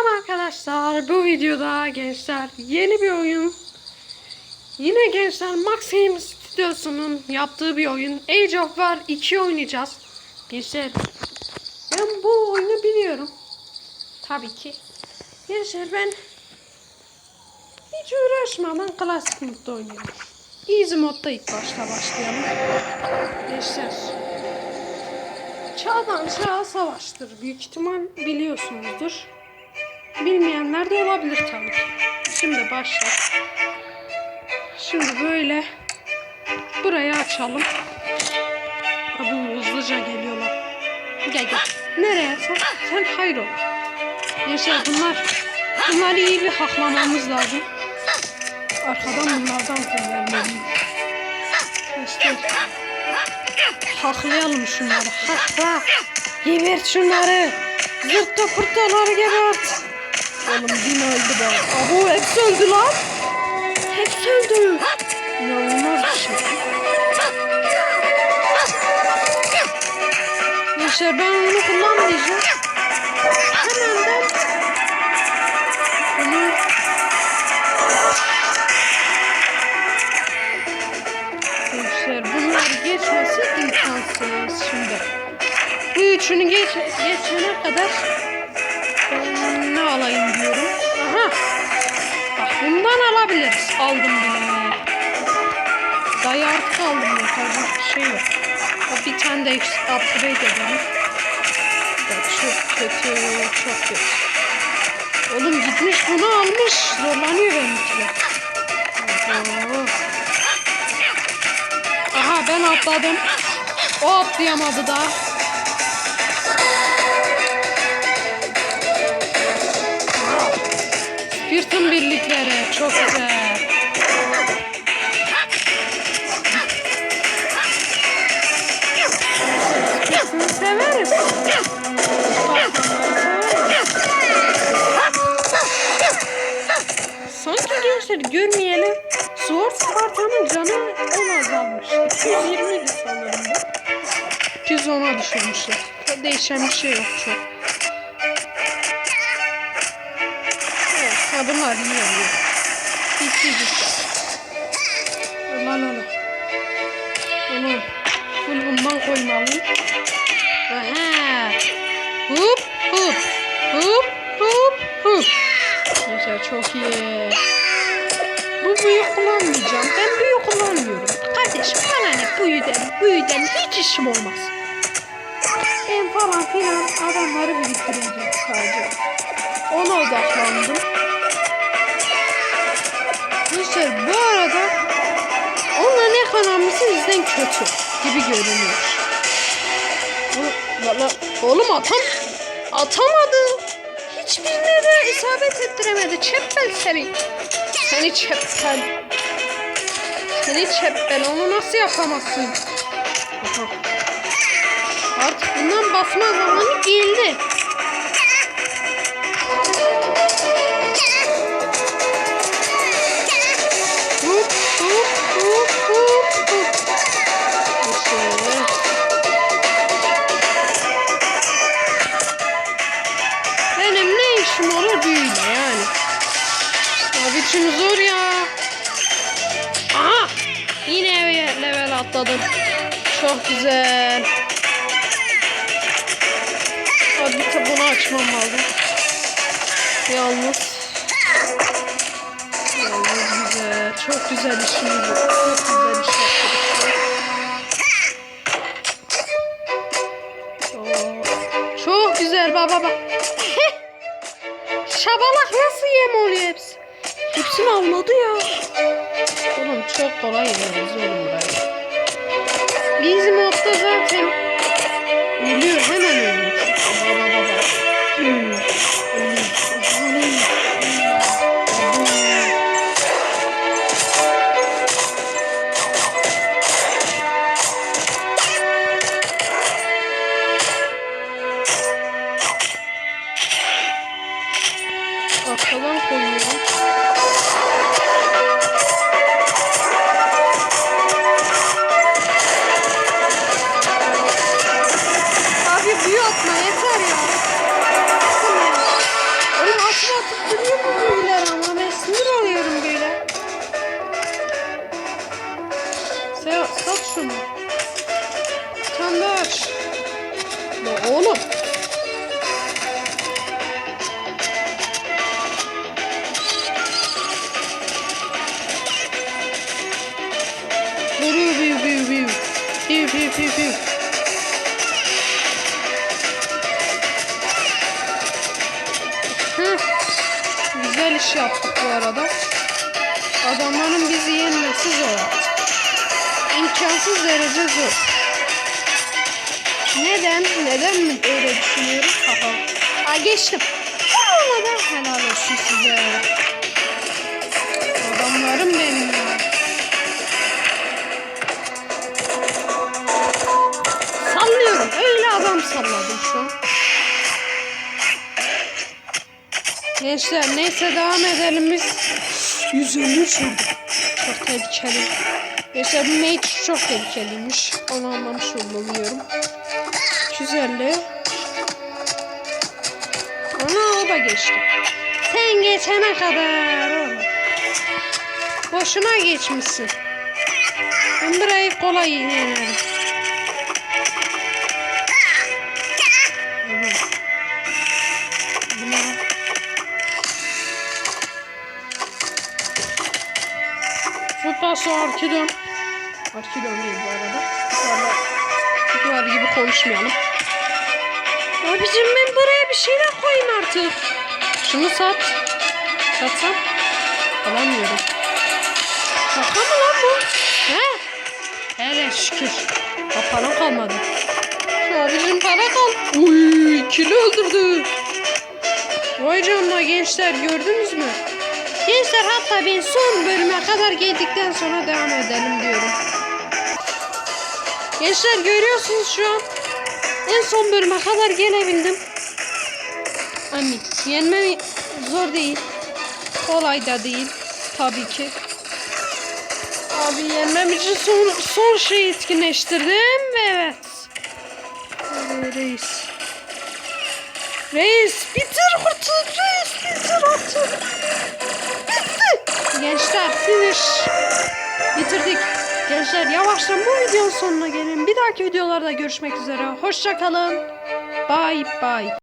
Selam arkadaşlar. Bu videoda gençler yeni bir oyun. Yine gençler Maxim Stüdyosu'nun yaptığı bir oyun. Age of War 2 oynayacağız. Gençler ben bu oyunu biliyorum. Tabii ki. Gençler ben hiç uğraşmadan klasik modda oynuyorum. Easy modda ilk başta başlayalım. Gençler Çağdan çağa savaştır. Büyük ihtimal biliyorsunuzdur. Bilmeyenler de olabilir tabii ki. Şimdi başla. Şimdi böyle burayı açalım. Abi hızlıca geliyorlar. Gel gel. Nereye? Sen, sen hayır ol. Yaşar bunlar. Bunları iyi bir haklamamız lazım. Arkadan bunlardan kullanmalıyız. İşte Haklayalım şunları. Hakla. Gebert şunları. Zırtta pırtaları gebert. Oğlum din öldü be. Abo hepsi öldü lan. Hepsi öldü. İnanılmaz bir şey. Gençler ben onu kullanmayacağım. Hemen de bunu Gençler bunları geçmesi imkansız şimdi. Bu üçünü geç, geçene kadar ben alayım diyorum. Aha. Bak bundan alabiliriz. Aldım bile. Dayı artık aldım ya. Bir şey yok. O bir tane de upgrade edelim. Bak çok kötü. Çok kötü. Oğlum gitmiş bunu almış. Zorlanıyor benimkiler. Aha ben atladım. O atlayamadı da. Spirt'ın birlikleri çok güzel. Severiz. Sanki gençler görmeyelim. Sword Spartan'ın canı 10 azalmış. 220 idi sanırım bu. 210'a düşürmüşler. Değişen bir şey yok çok. Bunlar iyi oluyor. Bitti gitti. La la la. Onu full bundan koymalıyım. Aha. Hup hup. Hup hup hup. Güzel çok iyi. Bu büyü kullanmayacağım. Ben büyü kullanmıyorum. Kardeşim bana ne büyüden, büyüden hiç işim olmaz. Ben falan filan adamları biriktireceğim sadece. Ona odaklandım. Arkadaşlar bu arada onların ekonomisi bizden kötü gibi görünüyor. Valla oğlum atam atamadı. Hiçbirine de isabet ettiremedi. Çeppel seni. Seni çeppel. Seni çeppel. Onu nasıl yapamazsın? Artık bundan basma zamanı geldi. Atladım. Çok güzel. Hadi bir bunu açmam lazım. Yalnız. Yalnız güzel. Çok güzel işimiz bu. Çok güzel yaptık. Oo, Çok güzel baba bak. Şabalak nasıl yem oluyor hepsi? Hepsini avladı ya. Oğlum çok kolay yeneriz oğlum burayı. Bizim modda zaten ölüyor hemen ölüyor. Baba baba. Hmm. Büyü. Hı. Güzel iş yaptık bu arada. Adamların bizi yenmesi zor. İmkansız derece zor. Neden? Neden mi öyle düşünüyorum? Haha. Ha geçtim. Olmadan helal olsun size. Gençler neyse devam edelim biz. 153 vurdu. Çok tehlikeli. Gençler bu mate çok tehlikeliymiş. Onu anlamış oluyorum. 250. Ana o da geçti. Sen geçene kadar oğlum. Boşuna geçmişsin. Ben burayı kolay yenerim. Futbolsu Arkidon. Arkidon değil bu arada. Valla Kutular gibi konuşmayalım. Abicim ben buraya bir şeyler koyayım artık. Şunu sat. Satsam. Alamıyorum. Şaka mı lan bu? He? Hele şükür. Ha, para kalmadı. Şu abicim para kal. Uy ikili öldürdü. Vay canına gençler gördünüz mü? Gençler hatta ben son bölüme kadar geldikten sonra devam edelim diyorum. Gençler görüyorsunuz şu an. En son bölüme kadar gelebildim. Amin. Yenmem zor değil. Kolay da değil. Tabii ki. Abi yenmem için son, son şeyi etkinleştirdim ve evet. Reis. Reis bitir artık reis bitir artık. Gençler finish. Bitirdik. Gençler yavaştan bu videonun sonuna gelin. Bir dahaki videolarda görüşmek üzere. Hoşçakalın. Bye bye.